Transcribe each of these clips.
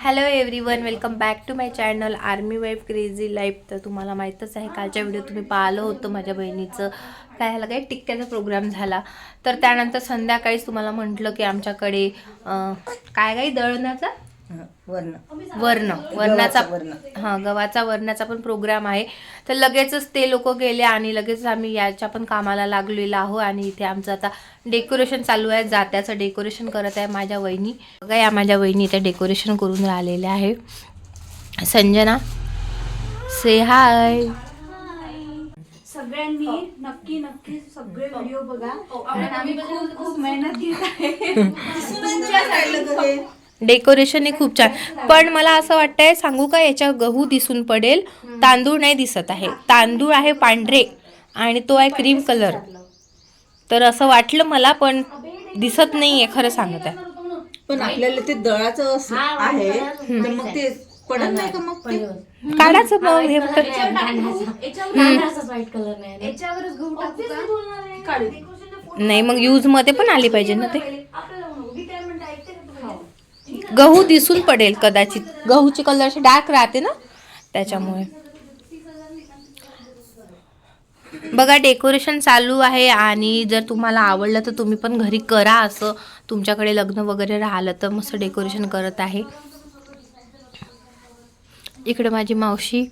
Hello everyone welcome back to my channel army wife crazy life तर तुम्हाला माहीतच आहे कालच्या व्हिडिओ तुम्ही पाहिलं होतं माझ्या बहिणीचं. काय झालं काय टिक्क्याचा प्रोग्राम झाला. तर त्यानंतर संध्याकाळीच तुम्हाला म्हटलं की आमच्याकडे काय काय दळणाचा? वर्ण. वर्ण. वर्णाचा. हां गव्हाचा वर्णाचा पण प्रोग्राम आहे. तर लगेचच ते लोक गेले आणि लगेच आम्ही याच्या पण कामाला लागलेलो आहो आणि इथे आमचं आता डेकोरेशन चालू आहे. जात्याचं डेकोरेशन करत आहे माझ्या वहिनी. बघा या माझ्या वहिनी इथे डेकोरेशन करून राहिलेल्या आहे. संजना से हाय सगळ्यांनी नक्की नक्की सगळे व्हिडिओ बघा. कारण आम्ही खूप खूप मेहनत घेत आहे. डेकोरेशन हे खूप छान. पण मला असं वाटतंय सांगू का याच्या गहू दिसून पडेल. तांदूळ नाही दिसत आहे. तांदूळ आहे पांढरे आणि तो आहे क्रीम कलर तर असं वाटलं मला पण दिसत नाहीये खरं सांगत आहे. पण आपल्याला ते दळाचं असं आहे तर मग ते पडत नाही का मग ते? काढायचं मग हे फक्त याच्यावरच गहू टाकू का? काढू नाही मग यूजमध्ये पण आली पाहिजे ना ते. गहू दिसून पडेल कदाचित. गहूची कलर अशी डार्क राहते ना? त्याच्यामुळे. बघा डेकोरेशन चालू आहे आणि जर तुम्हाला आवडलं तर तुम्ही पण घरी करा असं. तुमच्याकडे लग्न वगैरे राहिलं तर मस्त डेकोरेशन करत आहे. इकडे माझी मावशी.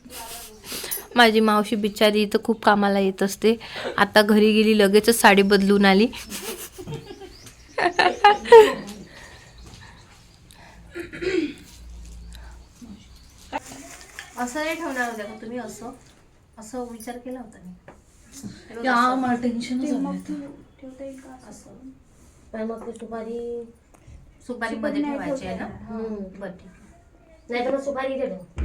माझी मावशी बिचारी इथं खूप कामाला येत असते. आता घरी गेली लगेचच साडी बदलून आली. असं नाही ठेवणार होत्या का तुम्ही असं. असं विचार केला होता मी. मला टेन्शन ठेवता येईल का असं? मग ते सुपारी सुपारी मध्ये नाही ठेवायची आहे ना. बरं ठीक. नाही तर मग सुपारी इथे ठेव.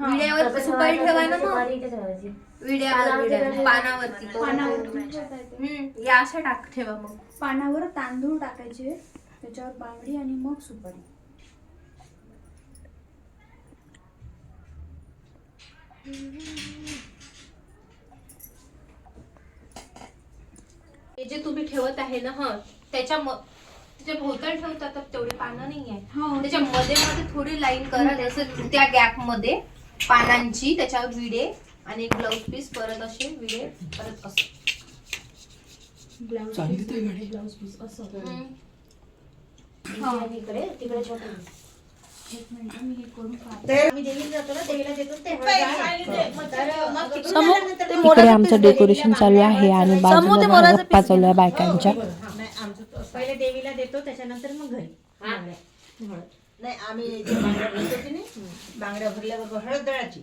विड्यावर सुपारी ठेवा ना मग? सुपारी इथे ठेवायची. विड्यावर पानावरती. विड्यावर. पानावरती पानावरती ठेवता येते हम्म, या अशा टाक ठेवा मग. पानावर तांदूळ टाकायचे त्याच्यावर बांगडी आणि मग सुपारी. हे जे तुम्ही ठेवत आहे ना ह त्याच्या जे भोवताल ठेवतात तेवढे पानं नाही आहे हो. त्याच्या मध्ये मध्ये थोडी लाईन करा जसं त्या गॅपमध्ये पानांची त्याच्यावर विडे आणि एक ब्लाऊज पीस परत असे विडे परत असं. ब्लाऊज पीस असं. इकडे तिकडे इकडे आमचं डेकोरेशन चालू आहे आणि बाजूला गप्पा चालू आहे बायकांच्या. पहिले देवीला देतो त्याच्यानंतर मग घरी. नाही आम्ही जे बांगड्या भरतो की नाही बांगड्या भरल्याबरोबर हळद दळायची.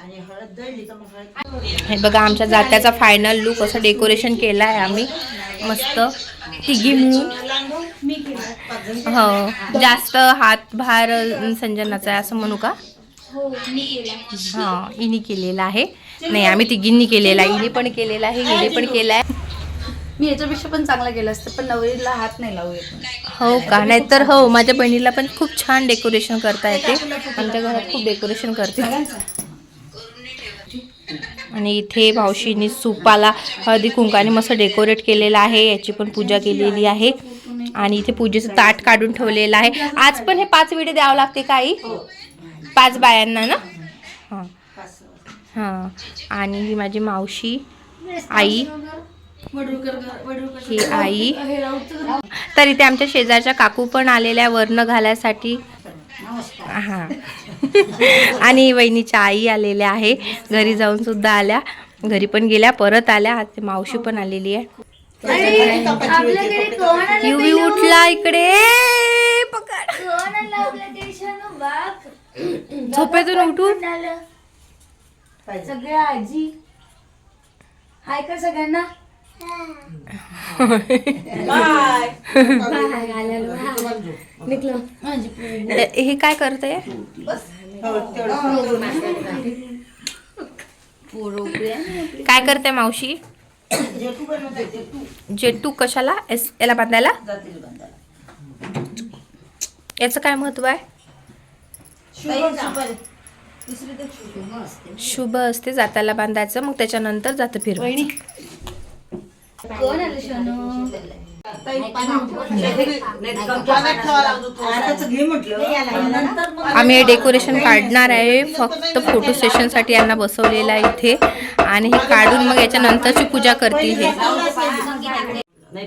आणि हळद दळली का मग हळद हे बघा आमच्या जात्याचा फायनल लुक असं डेकोरेशन केलं आहे आम्ही. मस्त. तिघी मिळून. मी केलं. हो. जास्त हातभार संजनाचा आहे असं म्हणू का? हो मी केला हा इनी केलेला आहे. नाही आम्ही तिघींनी केलेला आहे. इनी पण केलेला आहे हिने पण केला आहे मी याच्यापेक्षा पण चांगला केला असतं पण नवरीला हात नाही लावू येत. हो का? नाही तर हो माझ्या बहिणीला पण खूप छान डेकोरेशन करता येते. आमच्या घरात खूप डेकोरेशन करते. आणि इथे मावशीने सुपाला हळदी कुंकाने मस्त डेकोरेट केलेलं आहे. याची पण पूजा केलेली आहे. आणि इथे पूजेचं ताट काढून ठेवलेलं आहे. आज पण हे पाच विडे द्यावं लागते का आई? पाच बायांना ना? हां. हां. आणि ही माझी मावशी आई. ही आई. तर इथे आमच्या शेजारच्या काकू पण आलेल्या वर्ण घालायसाठी. हा. आणि वहिनीच्या आई आलेल्या आहे. घरी जाऊन सुद्धा आल्या. घरी पण गेल्या परत आल्या. आता मावशी पण आलेली आहे. युवी उठला इकडे पकड. झोपेतून उठून. सगळ्या आजी. हाय कर सगळ्यांना? हे काय करते? काय करते मावशी? जेटू कशाला? एस याला बांधायला? याचं काय महत्त्व आहे? शुभ असते. जाताला बांधायचं मग त्याच्यानंतर जातं फिरवायचं. आम्ही हे डेकोरेशन काढणार आहे. फक्त फोटो सेशनसाठी यांना बसवलेलं आहे इथे. आणि हे काढून मग याच्या नंतरची पूजा करतील हे. नाही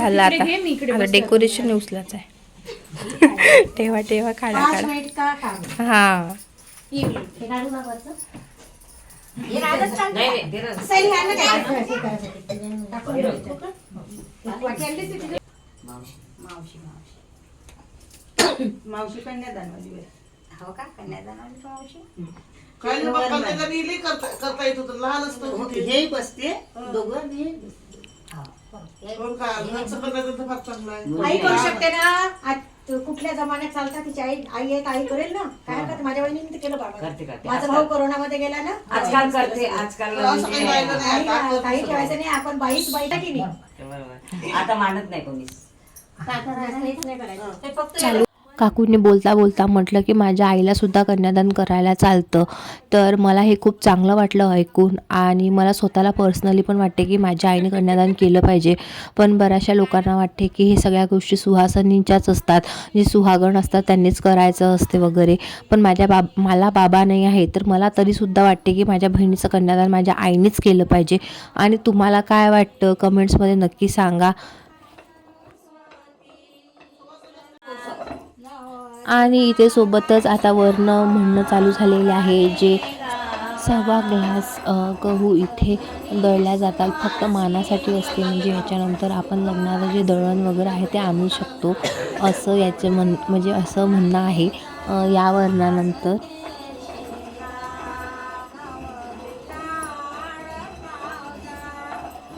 झालं आता. आता डेकोरेशन उचलाच आहे. तेव्हा तेव्हा काढा काढा. हा. मावशी कन्यादानवाली बाई. हो का? कन्यादानाची मावशी? काय कन्यादान करता करता येत होतं लहान असतं. तिथे. हेही बसते. दोघं आई करू शकते ना. आज कुठल्या जमान्यात चालतात? तिची आई आई आहे आई करेल ना. काय हरकत? माझ्या ते केलं बाबा. करते करते. माझा भाऊ कोरोनामध्ये गेला ना. आजकाल करते आजकाल काही ठेवायचं नाही. आपण बाईच बाईला की नाही? बरोबर. आता मानत नाही कोणीच. ते फक्त काकूने बोलता बोलता म्हटलं की माझ्या आईलासुद्धा कन्यादान करायला चालतं. तर मला हे खूप चांगलं वाटलं ऐकून आणि मला स्वतःला पर्सनली पण वाटते की माझ्या आईने कन्यादान केलं पाहिजे. पण बऱ्याचशा लोकांना वाटते की हे सगळ्या गोष्टी सुहासनीच्याच असतात. जे सुहागण असतात त्यांनीच करायचं असते वगैरे. पण माझ्या बाब मला बाबा नाही आहे तर मला तरीसुद्धा वाटते की माझ्या बहिणीचं कन्यादान माझ्या आईनेच केलं पाहिजे. आणि तुम्हाला काय वाटतं? कमेंट्समध्ये नक्की सांगा. आणि इथे सोबतच आता वर्ण म्हणणं चालू झालेले आहे जे सव्वा ग्लास गहू इथे दळल्या जातात. फक्त मानासाठी असते म्हणजे याच्यानंतर आपण लग्नाचं जे दळण वगैरे आहे ते आणू शकतो असं याचं म्हण म्हणजे असं म्हणणं आहे. या वर्णानंतर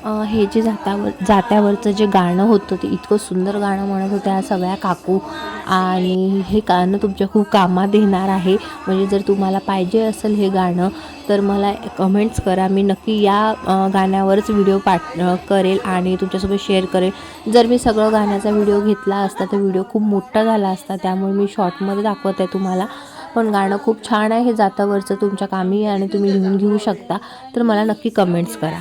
हे जे जात्यावर जात्यावरचं जे गाणं होतं ते इतकं सुंदर गाणं म्हणत होत्या सगळ्या काकू. आणि हे गाणं तुमच्या खूप कामात येणार आहे. म्हणजे जर तुम्हाला पाहिजे असेल हे गाणं तर मला कमेंट्स करा. मी नक्की या गाण्यावरच व्हिडिओ पाठ करेल आणि तुमच्यासोबत शेअर करेल. जर मी सगळं गाण्याचा व्हिडिओ घेतला असता तर व्हिडिओ खूप मोठा झाला असता. त्यामुळे मी शॉर्टमध्ये दाखवत आहे तुम्हाला. पण गाणं खूप छान आहे हे जातावरचं. तुमच्या कामी आणि तुम्ही लिहून घेऊ शकता. तर मला नक्की कमेंट्स करा.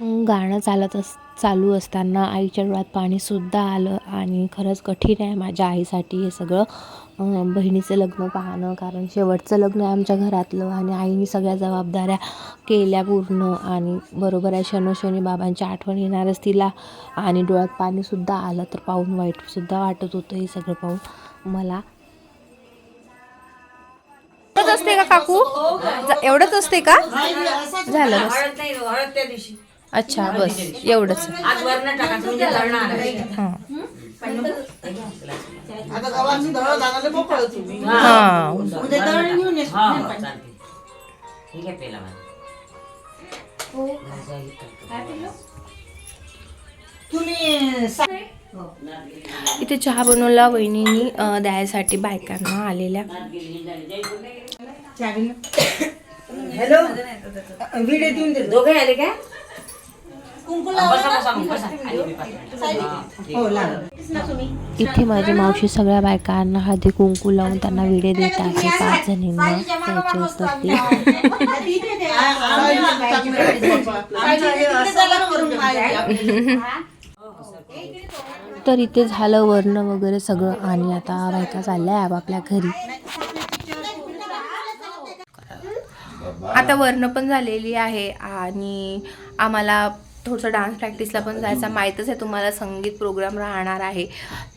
गाणं चालत अस चालू असताना आईच्या डोळ्यात पाणीसुद्धा आलं आणि खरंच कठीण आहे माझ्या आईसाठी हे सगळं. बहिणीचं लग्न पाहणं कारण शेवटचं लग्न आहे आमच्या घरातलं आणि आईने सगळ्या जबाबदाऱ्या केल्या पूर्ण आणि बरोबर आहे शनोशनी बाबांची आठवण येणारच तिला आणि डोळ्यात पाणीसुद्धा आलं तर पाहून वाईटसुद्धा वाटत होतं हे सगळं पाहून. मला असते का काकू? एवढंच असते का? झालं हळद त्या दिवशी. अच्छा बस. एवढंच. आज वरण टाकायचं म्हणजे दळणार आहे. हां. आता गव्हाची दळण आणायला मोकळ तुम्ही. हां. उद्या दळण घेऊन ये. हा हा चालते ठीक आहे पेला माझा माझ्या आई करते. तुम्ही सा- इथे चहा बनवला वहिनीनी अं, द्यायसाठी बायकांना आलेल्या. हॅलो. व्हिडिओ देऊन दे. दोघे आले काय कुंकू. हा, हो इथे माझी मावशी सगळ्या बायकांना हळदी कुंकू लावून त्यांना विडे देत आहे पाच जणींना द्यायचे असतात ते तर इथे झालं वर्ण वगैरे सगळं आणि आता बायका चालल्या आहे आपापल्या घरी. आता वर्ण पण झालेली आहे आणि आम्हाला थोडंसं डान्स प्रॅक्टिसला पण जायचं. माहीतच आहे तुम्हाला संगीत प्रोग्राम राहणार आहे.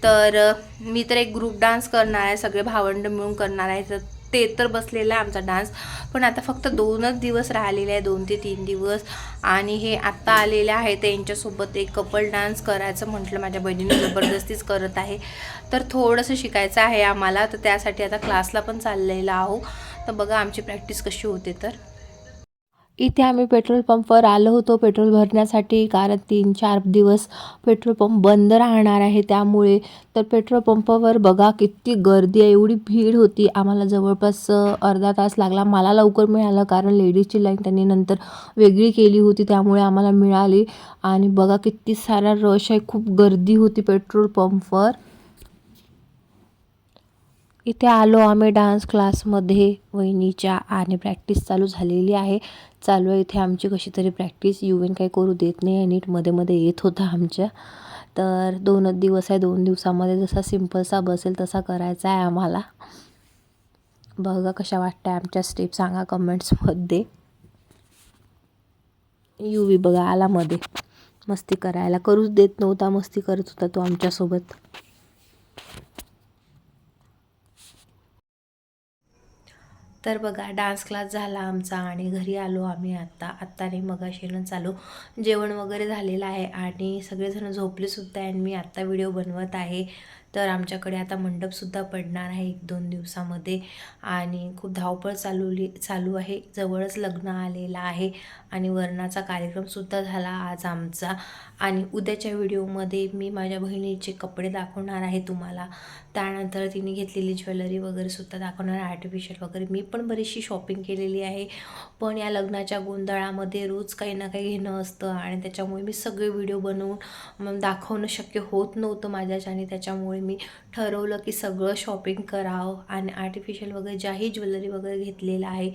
तर मी तर एक ग्रुप डान्स करणार आहे सगळे भावंड मिळून करणार आहे. तर ते तर बसलेला आहे आमचा डान्स पण आता फक्त दोनच दिवस राहिलेले आहे दोन ते तीन दिवस. आणि हे आत्ता आलेले आहे त्यांच्यासोबत एक कपल डान्स करायचं म्हटलं माझ्या बहिणीने जबरदस्तीच करत आहे. तर थोडंसं शिकायचं आहे आम्हाला. तर त्यासाठी आता क्लासला पण चाललेलं आहो तर बघा आमची प्रॅक्टिस कशी होते तर. इथे आम्ही पेट्रोल पंपवर आलो होतो. पेट्रोल भरण्यासाठी कारण तीन चार दिवस पेट्रोल पंप बंद राहणार आहे. त्यामुळे तर पेट्रोल पंपावर बघा किती गर्दी आहे. एवढी भीड होती. आम्हाला जवळपास अर्धा तास लागला. मला लवकर मिळालं कारण लेडीजची लाईन त्यांनी नंतर वेगळी केली होती. त्यामुळे आम्हाला मिळाली. आणि बघा किती सारा रश आहे. खूप गर्दी होती पेट्रोल पंपवर. इथे आलो आम्ही डान्स क्लासमध्ये वहिनीच्या आणि प्रॅक्टिस चालू झालेली आहे. चालू आहे इथे आमची कशी तरी प्रॅक्टिस. युवेन काही करू देत नाही नीटमध्ये मध्ये येत होता आमच्या. तर दोनच दिवस आहे दोन दिवसामध्ये जसा सिम्पलसा बसेल तसा करायचा आहे आम्हाला. बघा कशा वाटत्या आमच्या स्टेप सांगा कमेंट्समध्ये युवी बघा आला मध्ये. मस्ती करायला करूच देत नव्हता मस्ती करत होता तो आमच्यासोबत. तर बघा डान्स क्लास झाला आमचा आणि घरी आलो आम्ही आत्ता आत्ताने नाही मगाशीनं चालू जेवण वगैरे झालेलं आहे आणि सगळेजण झोपलेसुद्धा आहे आणि मी आत्ता व्हिडिओ बनवत आहे. तर आमच्याकडे आता मंडपसुद्धा पडणार आहे एक दोन दिवसामध्ये. आणि खूप धावपळ चालवली चालू आहे. जवळच लग्न आलेलं आहे. आणि वरणाचा कार्यक्रमसुद्धा झाला आज आमचा. आणि उद्याच्या व्हिडिओमध्ये मी माझ्या बहिणीचे कपडे दाखवणार आहे तुम्हाला. त्यानंतर तिने घेतलेली ज्वेलरी वगैरे सुद्धा दाखवणार आहे. आर्टिफिशियल वगैरे. मी पण बरीचशी शॉपिंग केलेली आहे. पण या लग्नाच्या गोंधळामध्ये रोज काही ना काही घेणं असतं. आणि त्याच्यामुळे मी सगळे व्हिडिओ बनवून दाखवणं शक्य होत नव्हतं माझ्याच्याने. त्याच्यामुळे मी ठरवलं की सगळं शॉपिंग करावं आणि आर्टिफिशियल वगैरे ज्याही ज्वेलरी वगैरे घेतलेलं आहे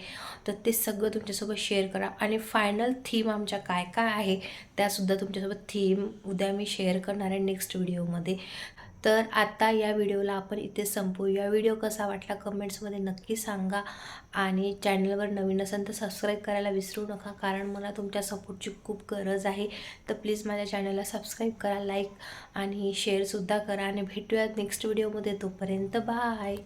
तर ते सगळं तुमच्यासोबत शेअर करा. आणि फायनल थीम आमच्या काय काय आहे त्यासुद्धा तुमच्यासोबत थीम उद्या मी शेअर करणार आहे नेक्स्ट व्हिडिओमध्ये तर आता या व्हिडिओला आपण इथे संपवूया. व्हिडिओ कसा वाटला कमेंट्समध्ये नक्की सांगा आणि चॅनलवर नवीन असेल तर सबस्क्राईब करायला विसरू नका कारण मला तुमच्या सपोर्टची खूप गरज आहे. तर प्लीज माझ्या चॅनलला सबस्क्राईब करा लाईक आणि शेअरसुद्धा करा आणि भेटूयात नेक्स्ट व्हिडिओमध्ये. तोपर्यंत बाय!